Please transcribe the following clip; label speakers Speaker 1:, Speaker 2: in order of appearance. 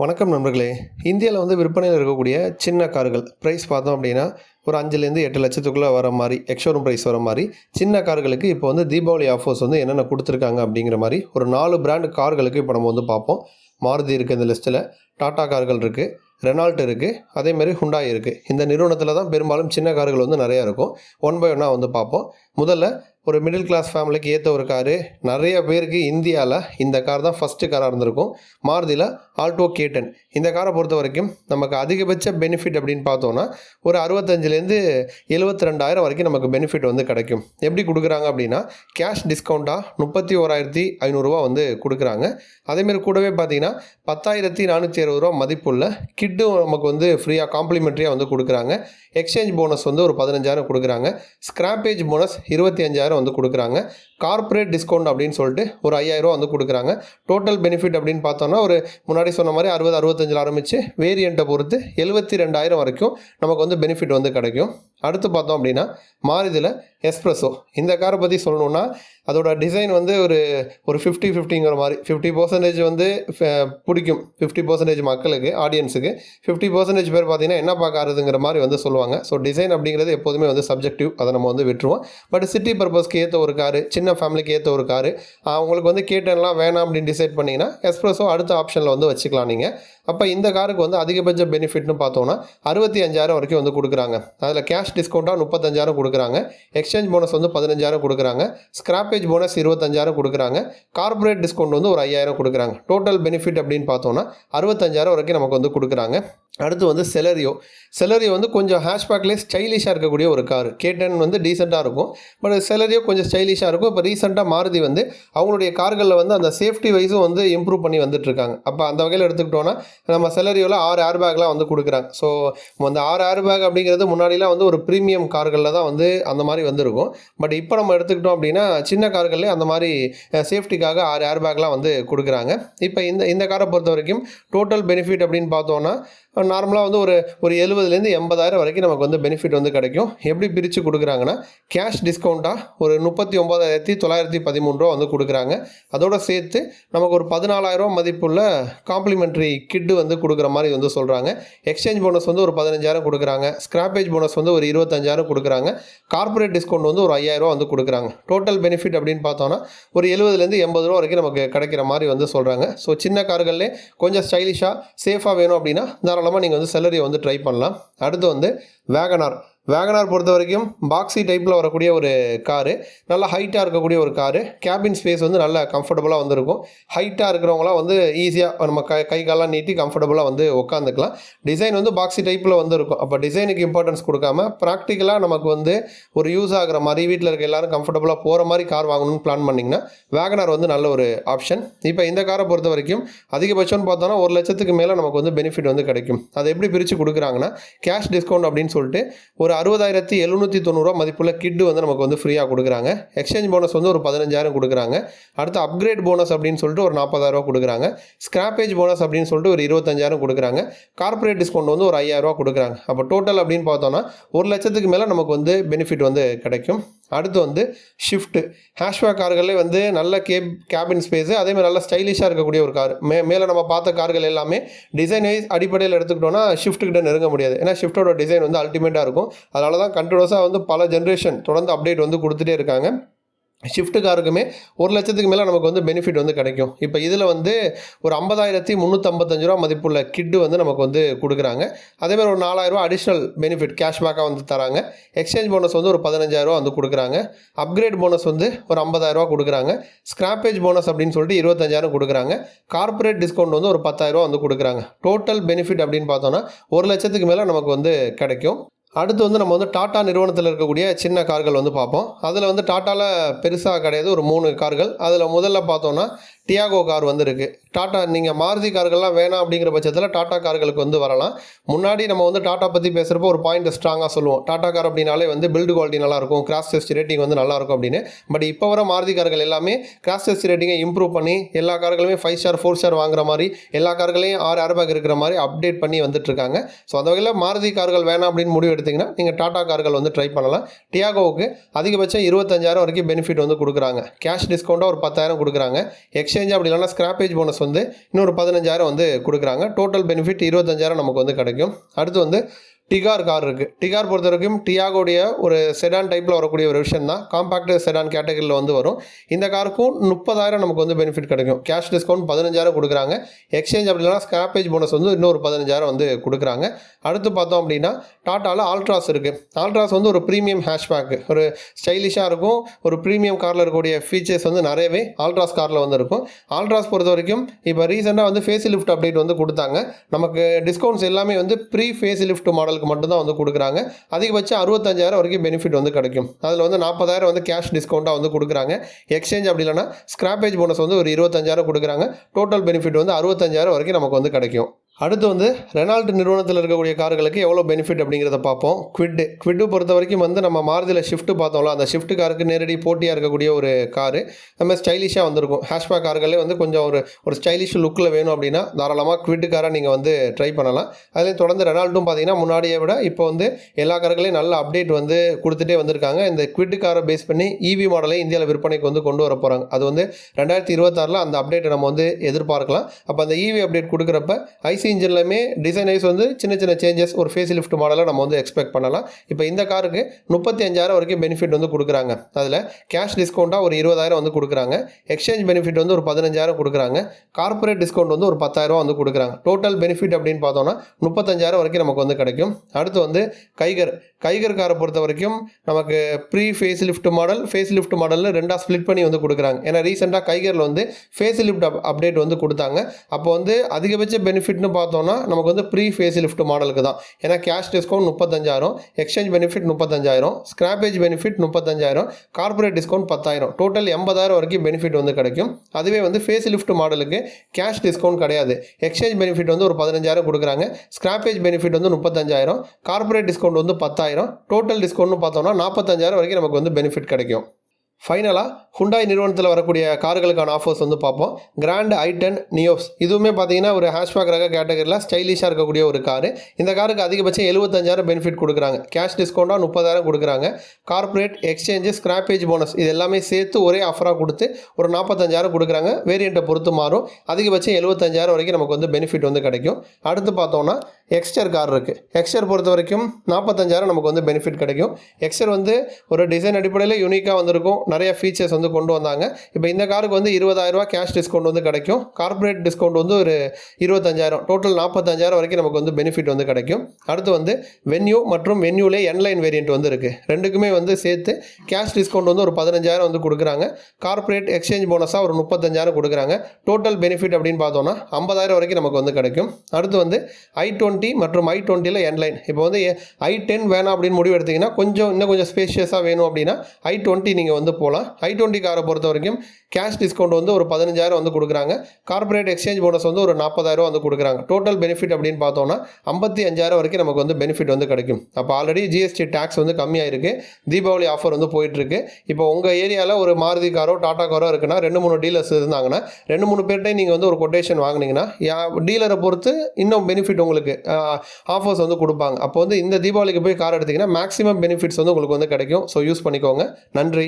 Speaker 1: வணக்கம் நண்பர்களே. இந்தியாவில் வந்து விற்பனையில் இருக்கக்கூடிய சின்ன கார்கள் ப்ரைஸ் பார்த்தோம் அப்படின்னா ஒரு அஞ்சுலேருந்து எட்டு லட்சத்துக்குள்ளே வர மாதிரி எக்ஷோரூம் ப்ரைஸ் வர மாதிரி சின்ன கார்களுக்கு இப்போ வந்து தீபாவளி ஆஃபர்ஸ் வந்து என்னென்ன கொடுத்துருக்காங்க அப்படிங்கிற மாதிரி ஒரு நாலு பிராண்டு கார்களுக்கு இப்போ நம்ம வந்து பார்ப்போம். மாருதி இருக்குது இந்த லிஸ்ட்டில் டாட்டா கார்கள் இருக்குது ரெனால்ட் இருக்குது அதேமாதிரி ஹுண்டாய் இருக்குது இந்த நிறுவனத்தில் தான் பெரும்பாலும் சின்ன கார்கள் வந்து நிறையா இருக்கும். ஒன் பை ஒன்னாக வந்து பார்ப்போம். முதல்ல ஒரு மிடில் கிளாஸ் ஃபேமிலிக்கு ஏற்ற ஒரு காரு நிறைய பேருக்கு இந்தியாவில் இந்த கார் தான் ஃபஸ்ட்டு காராக இருந்திருக்கும். மாருதியில் ஆல்டோ கேட்டன் இந்த காரை பொறுத்த வரைக்கும் நமக்கு அதிகபட்ச பெனிஃபிட் அப்படின்னு பார்த்தோன்னா ஒரு அறுபத்தஞ்சிலேருந்து எழுபத்தி ரெண்டாயிரம் வரைக்கும் நமக்கு பெனிஃபிட் வந்து கிடைக்கும். எப்படி கொடுக்குறாங்க அப்படின்னா கேஷ் டிஸ்கவுண்ட்டாக முப்பத்தி ஓராயிரத்தி ஐநூறுரூவா வந்து கொடுக்குறாங்க. அதேமாரி கூடவே பார்த்தீங்கன்னா பத்தாயிரத்தி நானூற்றி அறுபது ரூபா மதிப்புள்ள கிட்டும் நமக்கு வந்து ஃப்ரீயாக காம்ப்ளிமெண்ட்ரியாக வந்து கொடுக்குறாங்க. எக்ஸ்சேஞ்ச் போனஸ் வந்து ஒரு பதினஞ்சாயிரம் கொடுக்குறாங்க. ஸ்க்ராப்பேஜ் போனஸ் இருபத்தி அஞ்சாயிரம் வந்து கொடுக்குறாங்க. கார்ப்பரேட் டிஸ்கவுண்ட் அப்படின்னு சொல்லிட்டு ஒரு ஐயாயிரரூவா வந்து கொடுக்குறாங்க. டோட்டல் பெனிஃபிட் அப்படின்னு பார்த்தோம்னா ஒரு முன்னாடி சொன்ன மாதிரி அறுபது அறுபத்தஞ்சில் ஆரம்பித்து வேரியண்ட்டை பொறுத்து எழுபத்தி ரெண்டாயிரம் வரைக்கும் நமக்கு வந்து பெனிஃபிட் வந்து கிடைக்கும். அடுத்து பார்த்தோம் அப்படின்னா மாருதியில் எஸ்ப்ரெஸோ இந்த காரை பற்றி சொல்லணுன்னா அதோட டிசைன் வந்து ஒரு ஒரு ஃபிஃப்டி ஃபிஃப்டிங்கிற மாதிரி ஃபிஃப்டி பர்சன்டேஜ் வந்து பிடிக்கும். ஃபிஃப்டி பர்சன்டேஜ் மக்களுக்கு ஆடியன்ஸுக்கு ஃபிஃப்டி பர்சன்டேஜ் பேர் பார்த்தீங்கன்னா என்ன பார்க்கறதுங்கிற மாதிரி வந்து சொல்லுவாங்க. ஸோ டிசைன் அப்படிங்கிறது எப்போதுமே வந்து சப்ஜெக்டிவ் அதை நம்ம வந்து விட்டுருவோம். பட் சிட்டி பர்பஸ்க்கு ஏற்ற ஒரு காரு சின்ன ஃபேமிலிக்கு ஏற்ற ஒரு காரு அவங்களுக்கு வந்து கேட்டன்லாம் வேணாம் அப்படின்னு டிசைட் பண்ணிங்கன்னா எஸ்ப்ரெஸோ அடுத்த ஆப்ஷனில் வந்து வச்சுக்கலாம் நீங்கள் அப்போ இந்த காருக்கு வந்து அதிகபட்ச பெனிஃபிட்னு பார்த்தோன்னா அறுபத்தி அஞ்சாயிரம் வரைக்கும் வந்து கொடுக்குறாங்க. அதில் கேஷ் டிஸ்கவுண்ட்டாக முப்பத்தஞ்சாயிரம் கொடுக்குறாங்க. எக்ஸ்சேஞ்ச் போனஸ் வந்து பதினஞ்சாயிரம் கொடுக்குறாங்க. ஸ்கிராப்பேஜ் போனஸ் இருபத்தஞ்சாயிரம் கொடுக்குறாங்க. கார்ப்பரேட் டிஸ்கவுண்ட் வந்து ஒரு ஐயாயிரம் கொடுக்குறாங்க. டோட்டல் பெனிஃபிட் அப்படின்னு பார்த்தோன்னா அறுபத்தஞ்சாயிரம் வரைக்கும் நமக்கு வந்து கொடுக்குறாங்க. அடுத்து வந்து செலரியோ செலரியோ வந்து கொஞ்சம் ஹேஷ்பேக்லேயே ஸ்டைலிஷாக இருக்கக்கூடிய ஒரு கார் கேட்டன் வந்து டீசெண்டாக இருக்கும். பட் செலரியோ கொஞ்சம் ஸ்டைலிஷாக இருக்கும். இப்போ ரீசெண்டாக மாருதி வந்து அவங்களுடைய கார்களில் வந்து அந்த சேஃப்டி வைஸும் வந்து இம்ப்ரூவ் பண்ணி வந்துட்டு இருக்காங்க அப்போ அந்த வகையில் எடுத்துக்கிட்டோன்னா நம்ம செலரியோவில் ஆறு ஏர் பேக்லாம் வந்து கொடுக்குறாங்க. ஸோ அந்த ஆறு ஏர் பேக் அப்படிங்கிறது முன்னாடிலாம் வந்து ஒரு ப்ரீமியம் கார்களில் தான் வந்து அந்த மாதிரி வந்திருக்கும். பட் இப்போ நம்ம எடுத்துக்கிட்டோம் அப்படின்னா சின்ன கார்கள்லேயே அந்த மாதிரி சேஃப்டிக்காக ஆறு ஏர் பேக்லாம் வந்து கொடுக்குறாங்க. இப்போ இந்த இந்த காரை பொறுத்த வரைக்கும் டோட்டல் பெனிஃபிட் அப்படின்னு பார்த்தோன்னா நார்மலாக வந்து ஒரு ஒரு எழுபதுலேருந்து எண்பதாயிரம் வரைக்கும் நமக்கு வந்து பெனிஃபிட் வந்து கிடைக்கும். எப்படி பிரித்து கொடுக்குறாங்கன்னா கேஷ் டிஸ்கவுண்ட்டாக ஒரு முப்பத்தி ஒம்பதாயிரத்தி தொள்ளாயிரத்தி பதிமூணு ரூபா வந்து கொடுக்குறாங்க. அதோட சேர்த்து நமக்கு ஒரு பதினாலாயிரம் மதிப்புள்ள காம்ப்ளிமெண்ட்ரி கிட்டு வந்து கொடுக்குற மாதிரி வந்து சொல்கிறாங்க எக்ஸ்சேஞ்ச் போனஸ் வந்து ஒரு பதினஞ்சாயிரம் கொடுக்குறாங்க. ஸ்க்ராப்பேஜ் போனஸ் வந்து ஒரு இருபத்தஞ்சாயிரம் கொடுக்குறாங்க. கார்ப்பரேட் டிஸ்கவுண்ட் வந்து ஒரு ஐயாயிரம் வந்து கொடுக்குறாங்க. டோட்டல் பெனிஃபிட் அப்படின்னு பார்த்தோன்னா ஒரு எழுபதுலேருந்து எண்பது ரூபா வரைக்கும் நமக்கு கிடைக்கிற மாதிரி வந்து சொல்கிறாங்க ஸோ சின்ன கார்கள்லேயே கொஞ்சம் ஸ்டைலிஷாக சேஃபாக வேணும் அப்படின்னா தாராளமாக நீங்கள் வந்து செலரியை வந்து ட்ரை பண்ணலாம். அடுத்து வந்து வேகனார் வேகனார் பொறுத்த வரைக்கும் பாக்ஸி டைப்பில் வரக்கூடிய ஒரு காரு நல்லா ஹைட்டாக இருக்கக்கூடிய ஒரு காரு கேபின் ஸ்பேஸ் வந்து நல்லா கம்ஃபர்டபுளாக வந்துருக்கும். ஹைட்டாக இருக்கிறவங்களாம் வந்து ஈஸியாக நம்ம கை கை காலாம் நீட்டி கம்ஃபர்டபுளாக வந்து உட்காந்துக்கலாம் டிசைன் வந்து பாக்ஸி டைப்பில் வந்து இருக்கும் அப்போ டிசைனுக்கு இம்பார்ட்டன்ஸ் கொடுக்காம ப்ராக்டிக்கலாக நமக்கு வந்து ஒரு யூஸ் ஆகுற மாதிரி வீட்டில் இருக்க எல்லாரும் கம்ஃபர்டபுளாக போகிற மாதிரி கார் வாங்கணும்னு பிளான் பண்ணிங்கன்னா வேகனார் வந்து நல்ல ஒரு ஆப்ஷன் இப்போ இந்த காரை பொறுத்த வரைக்கும் அதிகபட்சம்னு பார்த்தோன்னா ஒரு லட்சத்துக்கு மேலே நமக்கு வந்து பெனிஃபிட் வந்து கிடைக்கும். அதை எப்படி பிரித்து கொடுக்குறாங்கன்னா கேஷ் டிஸ்கவுண்ட் அப்படின்னு சொல்லிட்டு ஒரு அறுபதாயிரத்தி எழுநூற்றி தொண்ணூறுரூவா மதிப்புள்ள கிட்டு வந்து நமக்கு வந்து ஃப்ரீயாக கொடுக்குறாங்க. எக்ஸ்சேஞ்ச் போனஸ் வந்து ஒரு பதினஞ்சாயிரம் கொடுக்குறாங்க. அடுத்து அப்கிரேட் போனஸ் அப்படின்னு சொல்லிட்டு ஒரு நாற்பதாயிரரூவா கொடுக்குறாங்க. ஸ்கிராப்பேஜ் போனஸ் அப்படின்னு சொல்லிட்டு ஒரு இருபத்தஞ்சாயிரம் கொடுக்குறாங்க. கார்ப்பரேட் டிஸ்கவுண்ட் வந்து ஒரு ஐயாயிரரூவா கொடுக்குறாங்க. அப்போ டோட்டல் அப்படின்னு பார்த்தோன்னா ஒரு லட்சத்துக்கு மேலே நமக்கு வந்து பெனிஃபிட் வந்து கிடைக்கும். அடுத்து வந்து ஷிஃப்ட்டு ஹேஷ்பேக் கார்களே வந்து நல்ல கேப் கேபின் ஸ்பேஸு அதேமாதிரி நல்ல ஸ்டைலிஷாக இருக்கக்கூடிய ஒரு கார். மே மேலே நம்ம பார்த்த கார்கள் எல்லாமே டிசைன் வைஸ் அடிப்படையில் எடுத்துக்கிட்டோம்னா ஷிஃப்ட்டுக்கிட்ட நெருங்க முடியாது. ஏன்னா ஷிஃப்ட்டோட டிசைன் வந்து அல்டிமேட்டாக இருக்கும். அதனால தான் கண்டினியூஸாக வந்து பல ஜென்ரேஷன் தொடர்ந்து அப்டேட் வந்து கொடுத்துட்டே இருக்காங்க. ஷிஃப்ட் காருக்குமே ஒரு லட்சத்துக்கு மேலே நமக்கு வந்து பெனிஃபிட் வந்து கிடைக்கும். இப்போ இதில் வந்து ஒரு ஐம்பதாயிரத்தி முந்நூற்றம்பத்தஞ்சு ரூபா மதிப்புள்ள கிட்டு வந்து நமக்கு வந்து கொடுக்குறாங்க. அதேமாதிரி ஒரு நாலாயிரரூவா அடிஷ்னல் பெனிஃபிட் கேஷ்பேக்காக வந்து தராங்க. எக்ஸ்சேஞ்ச் போனஸ் வந்து ஒரு பதினஞ்சாயிரரூவா வந்து கொடுக்குறாங்க. அப்கிரேட் போனஸ் வந்து ஒரு ஐம்பதாயிரரூவா கொடுக்குறாங்க. ஸ்க்ராப்பேஜ் போனஸ் அப்படின்னு சொல்லிட்டு இருபத்தஞ்சாயிரம் கொடுக்குறாங்க. கார்ப்பரேட் டிஸ்கவுண்ட் வந்து ஒரு பத்தாயிரரூவா வந்து கொடுக்குறாங்க. டோட்டல் பெனிஃபிட் அப்படின்னு பார்த்தோன்னா ஒரு லட்சத்துக்கு மேலே நமக்கு வந்து கிடைக்கும். அடுத்து வந்து நம்ம வந்து டாட்டா நிறுவனத்தில் இருக்கக்கூடிய சின்ன கார்கள் வந்து பார்ப்போம். அதில் வந்து டாட்டாவில் பெருசாக கிடையாது ஒரு மூணு கார்கள். அதில் முதல்ல பார்த்தோன்னா டியாகோ கார் வந்து இருக்குது டாட்டா நீங்கள் மாருதி கார்கள்லாம் வேணாம் அப்படிங்கிற பட்சத்தில் டாட்டா கார்களுக்கு வந்து வரலாம். முன்னாடி நம்ம வந்து டாட்டா பற்றி பேசுகிறப்போ ஒரு பாயிண்ட் ஸ்ட்ராங்காக சொல்லுவோம். டாட்டா கார் அப்படின்னாலே வந்து பில்டு குவாலிட்டி நல்லாயிருக்கும் கிராஸ் டெஸ்ட் ரேட்டிங் வந்து நல்லாயிருக்கும் அப்படின்னு. பட் இப்போ வர மாருதி கார்கள் எல்லாமே கிராஸ் டெஸ்ட் ரேட்டிங்கை இம்ப்ரூவ் பண்ணி எல்லா கார்களுமே ஃபைவ் ஸ்டார் ஃபோர் ஸ்டார் வாங்குற மாதிரி எல்லா கார்களையும் ஆறு ஏர் இருக்கிற மாதிரி அப்டேட் பண்ணி வந்துட்டுருக்காங்க ஸோ அந்த வகையில் மாருதி கார்கள் வேணாம் அப்படின்னு முடிவு எடுத்திங்கன்னா நீங்கள் டாட்டா கார்கள் வந்து ட்ரை பண்ணலாம். டியாகோவுக்கு அதிகபட்சம் இருபத்தஞ்சாயிரம் வரைக்கும் பெனிஃபிட் வந்து கொடுக்குறாங்க. கேஷ் டிஸ்கவுண்ட்டாக ஒரு பத்தாயிரம் கொடுக்குறாங்க. எக்ஸ் எக்ஸ்சேஞ்ச் அப்படி இல்லைனா ஸ்கிராப்பேஜ் போனஸ் வந்து இன்னொரு பதினஞ்சாயிரம் வந்து கொடுக்குறாங்க. டோட்டல் பெனிஃபிட் இருபத்தஞ்சாயிரம் நமக்கு வந்து கிடைக்கும். அடுத்து வந்து டிகார் கார் இருக்குது டிகார் பொறுத்த வரைக்கும் டியாகோடைய ஒரு செடான் டைப்பில் வரக்கூடிய ஒரு விஷயம் தான். காம்பாக்ட் செடான் கேட்டகரியில் வந்து வரும். இந்த காருக்கும் முப்பதாயிரம் நமக்கு வந்து பெனிஃபிட் கிடைக்கும். கேஷ் டிஸ்கவுண்ட் பதினஞ்சாயிரம் கொடுக்குறாங்க. எக்ஸ்சேஞ்ச் அப்படி இல்லைனா ஸ்கிராப்பேஜ் போனஸ் வந்து இன்னொரு பதினஞ்சாயிரம் வந்து கொடுக்குறாங்க. அடுத்து பார்த்தோம் அப்படின்னா டாட்டாவில் ஆல்ட்ராஸ் இருக்குது ஆல்ட்ராஸ் வந்து ஒரு ப்ரீமியம் ஹேஷ்பேக் ஒரு ஸ்டைலிஷாக இருக்கும். ஒரு ப்ரீமியம் காரில் இருக்கக்கூடிய ஃபீச்சர்ஸ் வந்து நிறையவே ஆல்ட்ராஸ் காரில் வந்து இருக்கும். ஆல்ட்ராஸ் பொறுத்த வரைக்கும் இப்போ ரீசெண்டாக வந்து ஃபேஸ் லிஃப்ட் அப்டேட் வந்து கொடுத்தாங்க. நமக்கு டிஸ்கவுண்ட்ஸ் எல்லாமே வந்து ப்ரீ ஃபேஸ் லிஃப்ட் மாடலுக்கு மட்டும்தான் வந்து கொடுக்குறாங்க. அதிகபட்சம் அறுபத்தஞ்சாயிரம் வரைக்கும் பெனிஃபிட் வந்து கிடைக்கும். அதில் வந்து நாற்பதாயிரம் வந்து கேஷ் டிஸ்கவுண்ட்டாக வந்து கொடுக்குறாங்க. எக்ஸ்சேஞ்ச் அப்படி இல்லைனா ஸ்க்ராப்பேஜ் போனஸ் வந்து ஒரு இருபத்தஞ்சாயிரம் கொடுக்குறாங்க. டோட்டல் பெனிஃபிட் வந்து அறுபத்தஞ்சாயிரம் வரைக்கும் நமக்கு வந்து கிடைக்கும். அடுத்து வந்து ரெனால்ட் நிறுவனத்தில் இருக்கக்கூடிய கார்களுக்கு எவ்வளோ பெனிஃபிட் அப்படிங்கிறத பார்ப்போம். குவிட்டு குவிட்டு பொறுத்த வரைக்கும் வந்து நம்ம மாருதியில் ஷிஃப்ட்டு பார்த்தோம்ல அந்த ஷிஃப்ட் காருக்கு நேரடி போட்டியாக இருக்கக்கூடிய ஒரு காரு. நம்ம ஸ்டைலிஷாக வந்திருக்கும். ஹேஷ்பா கார்களே வந்து கொஞ்சம் ஒரு ஒரு ஸ்டைலிஷ் லுக்கில் வேணும் அப்படின்னா தாராளமாக குவிட்டு காரை நீங்கள் வந்து ட்ரை பண்ணலாம். அதுலேயும் தொடர்ந்து ரெனால்ட்டும் பார்த்தீங்கன்னா முன்னாடியை விட இப்போ வந்து எல்லா கார்களையும் நல்ல அப்டேட் வந்து கொடுத்துட்டே வந்திருக்காங்க. இந்த குவிட்டு காரை பேஸ் பண்ணி இவி மாடலை இந்தியாவில் விற்பனைக்கு வந்து கொண்டு வர போகிறாங்க அது வந்து ரெண்டாயிரத்தி இருபத்தாறில் அந்த அப்டேட்டை நம்ம வந்து எதிர்பார்க்கலாம். அப்போ அந்த இவி அப்டேட் கொடுக்குறப்ப ஐசி இன்ஜின்லையுமே டிசைன் வைஸ் வந்து சின்ன சின்ன சேஞ்சஸ் ஒரு ஃபேஸ் லிஃப்ட் மாடலை நம்ம வந்து எக்ஸ்பெக்ட் பண்ணலாம். இப்போ இந்த காருக்கு முப்பத்தி அஞ்சாயிரம் வரைக்கும் பெனிஃபிட் வந்து கொடுக்குறாங்க. அதில் கேஷ் டிஸ்கவுண்ட்டாக ஒரு இருபதாயிரம் வந்து கொடுக்குறாங்க. எக்ஸ்சேஞ்ச் பெனிஃபிட் வந்து ஒரு பதினஞ்சாயிரம் கொடுக்குறாங்க. கார்ப்பரேட் டிஸ்கவுண்ட் வந்து ஒரு பத்தாயிரரூவா வந்து கொடுக்குறாங்க. டோட்டல் பெனிஃபிட் அப்படின்னு பார்த்தோம்னா முப்பத்தஞ்சாயிரம் வரைக்கும் நமக்கு வந்து கிடைக்கும். அடுத்து வந்து கைகர். கைகர் காரை பொறுத்த வரைக்கும் நமக்கு pre face lift model face lift மாடலில் ரெண்டாக ஸ்ப்ளிட் பண்ணி வந்து கொடுக்குறாங்க. ஏன்னா ரீசெண்டாக கைகரில் வந்து ஃபேஸ் லிஃப்ட் அப்டேட் வந்து கொடுத்தாங்க. அப்போ வந்து அதிகபட்ச பெனிஃபிட்னு பார்த்தோன்னா நமக்கு வந்து ப்ரீ ஃபேஸ் லிஃப்ட் மாடலுக்கு தான். ஏன்னா கேஷ் டிஸ்கவுண்ட் முப்பத்தஞ்சாயிரம் எக்ஸ்சேஞ்ச் பெனிஃபிட் முப்பத்தஞ்சாயிரம் ஸ்க்ராப்பேஜ் பெனிஃபிட் முப்பத்தஞ்சாயிரம் கார்ப்பரேட் டிஸ்கவுண்ட் பத்தாயிரம். டோட்டல் எண்பதாயிரம் வரைக்கும் பெனிஃபிட் வந்து கிடைக்கும். அதுவே வந்து ஃபேஸ் லிஃப்ட் மாடலுக்கு கேஷ் டிஸ்கவுண்ட் கிடையாது. எக்ஸ்சேஞ்ச் பெனிஃபிட் வந்து ஒரு பதினஞ்சாயிரம் கொடுக்குறாங்க. ஸ்க்ராப்பேஜ் பெனிஃபிட் வந்து முப்பத்தஞ்சாயிரம் கார்ப்பரேட் டிஸ்கவுண்ட் வந்து பத்தாயிரம். டோட்டல் டிஸ்கவுண்ட்னு பார்த்தோம்னா நாற்பத்தஞ்சாயிரம் வரைக்கும் நமக்கு வந்து பெனிஃபிட் கிடைக்கும். ஃபைனலாக ஹுண்டாய் நிறுவனத்தில் வரக்கூடிய கார்களுக்கான ஆஃபர்ஸ் வந்து பார்ப்போம். கிராண்ட் ஐ டென் நியோஸ் இதுவுமே பார்த்தீங்கன்னா ஒரு ஹேஷ்பேக் ரக கேட்டகரியில் ஸ்டைலிஷாக இருக்கக்கூடிய ஒரு காரு இந்த காருக்கு அதிகபட்சம் எழுபத்தஞ்சாயிரம் பெனிஃபிட் கொடுக்குறாங்க. கேஷ் டிஸ்கவுண்ட்டாக முப்பதாயிரம் கொடுக்குறாங்க. கார்ப்பரேட் எக்ஸ்சேஞ்சு ஸ்க்ராப்பேஜ் போனஸ் இது எல்லாமே சேர்த்து ஒரே ஆஃபராக கொடுத்து ஒரு நாற்பத்தஞ்சாயிரம் கொடுக்குறாங்க. வேரியண்ட்டை பொறுத்து மாறும். அதிகபட்சம் எழுபத்தஞ்சாயிரம் வரைக்கும் நமக்கு வந்து பெனிஃபிட் வந்து கிடைக்கும். அடுத்து பார்த்தோம்னா எக்ஸ்டர் கார் இருக்குது எக்ஸ்டர் பொறுத்த வரைக்கும் நாற்பத்தஞ்சாயிரம் நமக்கு வந்து பெனிஃபிட் கிடைக்கும். எக்ஸ்டர் வந்து ஒரு டிசைன் அடிப்படையில் யூனிக்காக வந்திருக்கும். நிறைய ஃபீச்சர்ஸ் வந்து கொண்டு வந்தாங்க. இப்போ இந்த காருக்கு வந்து இருபதாயிரரூவா கேஷ் டிஸ்கவுண்ட் வந்து கிடைக்கும். கார்ப்பரேட் டிஸ்கவுண்ட் வந்து ஒரு இருபத்தஞ்சாயிரம். டோட்டல் நாற்பத்தஞ்சாயிரம் வரைக்கும் நமக்கு வந்து பெனிஃபிட் வந்து கிடைக்கும். அடுத்து வந்து வென்யூ மற்றும் வென்யூலே என்லைன் வேரியண்ட் வந்து இருக்குது ரெண்டுக்குமே வந்து சேர்த்து கேஷ் டிஸ்கவுண்ட் வந்து ஒரு பதினஞ்சாயிரம் வந்து கொடுக்குறாங்க. கார்ப்பரேட் எக்ஸ்சேஞ்ச் போனஸாக ஒரு முப்பத்தஞ்சாயிரம் கொடுக்குறாங்க. டோட்டல் பெனிஃபிட் அப்படின்னு பார்த்தோம்னா ஐம்பதாயிரம் வரைக்கும் நமக்கு வந்து கிடைக்கும். அடுத்து வந்து ஐ டுவெண்ட்டி மற்றும் ஐ டுவெண்ட்டியில் என்லைன் இப்போ வந்து ஐ டென் வேணாம் அப்படின்னு முடிவு எடுத்தீங்கன்னா கொஞ்சம் இன்னும் கொஞ்சம் ஸ்பேஷியஸாக வேணும் அப்படின்னா ஐ டுவெண்ட்டி நீங்கள் வந்து போகலாம் ஐ டுவெண்ட்டி காரை பொறுத்த வரைக்கும் கேஷ் டிஸ்கவுண்ட் வந்து ஒரு பதினஞ்சாயிரம் வந்து கொடுக்குறாங்க. கார்ப்பரேட் எக்ஸ்சேஞ்ச் போனஸ் வந்து ஒரு நாற்பதாயிரம் வந்து கொடுக்குறாங்க. டோட்டல் பெனிஃபிட் அப்படின்னு பார்த்தோம்னா ஐம்பத்தி அஞ்சாயிரம் வரைக்கும் நமக்கு வந்து பெனிஃபிட் வந்து கிடைக்கும். அப்போ ஆல்ரெடி ஜிஎஸ்டி டேக்ஸ் வந்து கம்மியாக இருக்குது தீபாவளி ஆஃபர் வந்து போயிட்டுருக்கு. இப்போ உங்கள் ஏரியாவில் ஒரு மாருதி காரோ டாடா காரோ இருக்குன்னா ரெண்டு மூணு டீலர்ஸ் இருந்தாங்கன்னா ரெண்டு மூணு பேர்கிட்டையும் நீங்கள் வந்து ஒரு கொட்டேஷன் வாங்கினீங்கன்னா டீலரை பொறுத்து இன்னும் பெனிஃபிட் உங்களுக்கு ஆஃபர்ஸ் வந்து கொடுப்பாங்க. அப்போ வந்து இந்த தீபாவளிக்கு போய் கார் எடுத்தீங்கன்னா மேக்ஸிமம் பெனிஃபிட்ஸ் வந்து உங்களுக்கு வந்து கிடைக்கும். ஸோ யூஸ் பண்ணிக்கோங்க. நன்றி.